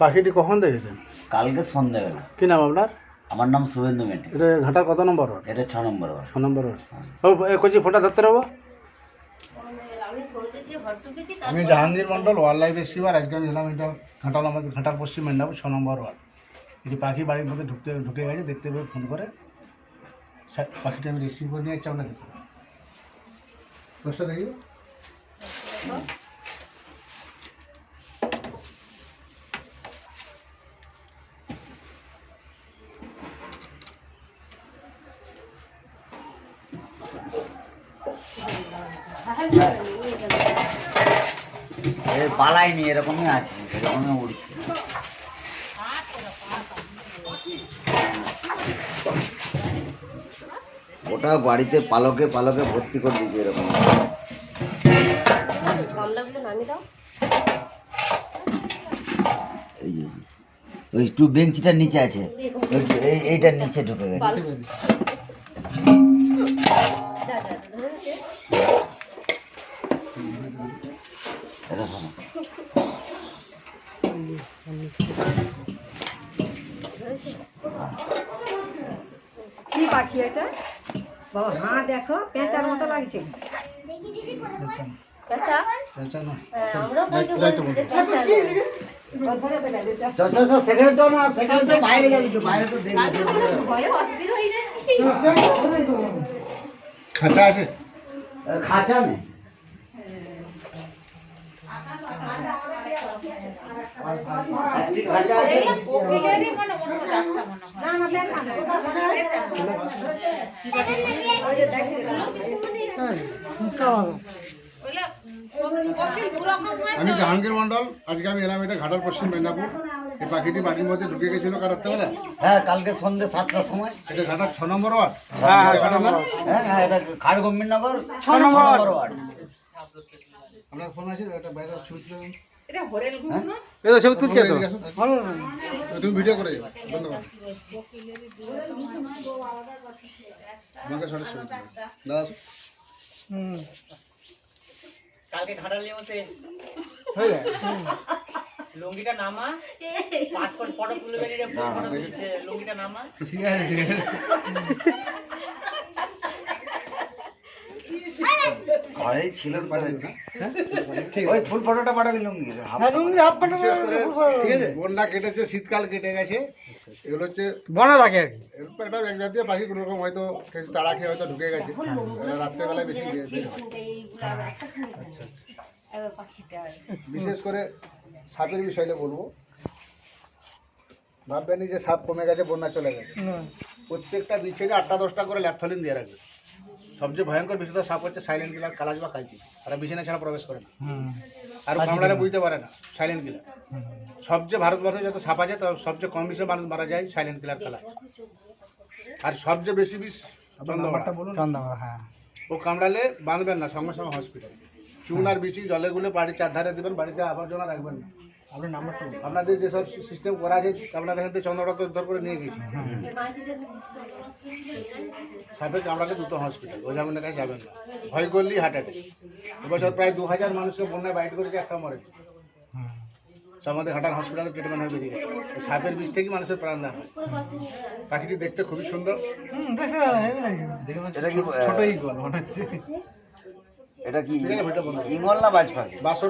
পাখিটি কখন দেখেছেন? কালকে সন্ধ্যাবেলা কি নাম আপনার? আমার নাম শুভেন্দু মেটে। এটা ঘাটার কত নম্বর ওয়ার্ড? এটা ছ নম্বর ওয়ার্ড। ছ নম্বর ওয়ার্ড। ও কচি ফোনটা ধরতে পারব? আমি Jahangir Mondal wildlife receiver আজকে আমি এলাম এটা ঘাটাল আমাদের ঘাটার পশ্চিম মেদিনীপুর ছ নম্বর ওয়ার্ড। এটি পাখি বাড়ির মধ্যে ঢুকতে ঢুকে গেছে দেখতে পেয়ে ফোন করে পাখিটা আমি রিসিভ করে নিয়ে যাচ্ছি আপনার দশটা দেখি। পালাইনি এরকমই আছে এরকমই উড়ছে। ওটা বাড়িতে পালকে পালকে ভর্তি করে দিয়েছে এরকম। ওই টু বেঞ্চিটার নিচে আছে এই- এইটার নিচে ঢুকে গেছে। কি পাখি এটা? বাবা হ্যাঁ দেখো পেঁচার মতো লাগছে। খাঁচা আছে। খাঁচা নেই একটি খাঁচা আছে না না পেঁচা না। আমি জাহাঙ্গীর মন্ডল আজকে আমি এলাম এটা ঘাটাল পশ্চিম মেদিনীপুর। এই পাখিটি বাড়ির মধ্যে ঢুকে গেছিল কার রাত্রেবেলা? হ্যাঁ কালকে সন্ধ্যে সাতটার সময়। এটা ঘাটার ছ নম্বর ওয়ার্ড? হ্যাঁ হ্যাঁ হ্যাঁ এটা খাট গম্ভীরনগর ছ নম্বর ওয়ার্ড। আপনার ফোন আছে এটা বাইরে ছবি তুলে দিন। এটা ছবি তুলছে তো? এদিকে আসুন। তুমি ভিডিও করে ধন্যবাদ। আমাকে ছবি। দাদা লুঙ্গিটা নামা। পাসপোর্ট ফটো তুলে ফটো তুলছে লুঙ্গিটা নামা। ঠিক আছে ঠিক আছে। ঘরেই ছিল ওই ফুল ফটোটা পাঠাবি লুঙ্গি। বিশেষ করে ঠিক আছে। বন্যা কেটেছে শীতকাল কেটে গেছে। এগুলো হচ্ছে বনা রাখে আর কি। এক জাতীয় পাখি কোনো রকম হয়তো কিছু তাড়া খেয়ে হয়তো ঢুকে গেছে। রাত্রেবেলায় বেশি বের বিশেষ করে সাপের বিষয়ে বলব। ভাববেন যে সাপ কমে গেছে বন্যা চলে গেছে। প্রত্যেকটা বিছে আটটা দশটা করে ল্যাপথলিন দিয়ে রাখবে। সবচেয়ে ভয়ঙ্কর বিষয় সাপ হচ্ছে সাইলেন্ট কিলার কালাজ বা কালচি তারা বিছানা ছাড়া প্রবেশ করে না। আর কামড়ালে বুঝতে পারে না সাইলেন্ট কিলার সবচেয়ে ভারতবর্ষে যত সাপ আছে তার সবচেয়ে কম বিষে মানুষ মারা যায় সাইলেন্ট কিলার কালাজ আর সবচেয়ে বেশি বিষ হ্যাঁ। ও কামড়ালে বাঁধবেন না সঙ্গে সঙ্গে হসপিটাল চুন আর বিচি জলে গুলে বাড়ির চারধারে দেবেন বাড়িতে আবর্জনা রাখবেন না। আপনার নাম্বার আপনাদের যেসব সিস্টেম করা আছে আপনাদের এখান থেকে চন্দ্রটা তো উদ্ধার করে নিয়ে গেছি। সাপে কামড়ালে দুটো হসপিটাল ওঝা মনে কাছে যাবেন না। ভয় করলেই হার্ট অ্যাটাক এবছর প্রায় দু হাজার মানুষকে বন্যায় বাইট করেছে একটা মরে আমাদের হাটার হসপিটালে ট্রিটমেন্ট হয়ে বেরিয়ে গেছে। সাপের বিষ থেকে মানুষের প্রাণ দান পাখিটি দেখতে খুবই সুন্দর। এটা কি ছোট ইগল মনে হচ্ছে। এটা কি ইঙ্গল না বাজ পাখি বাসর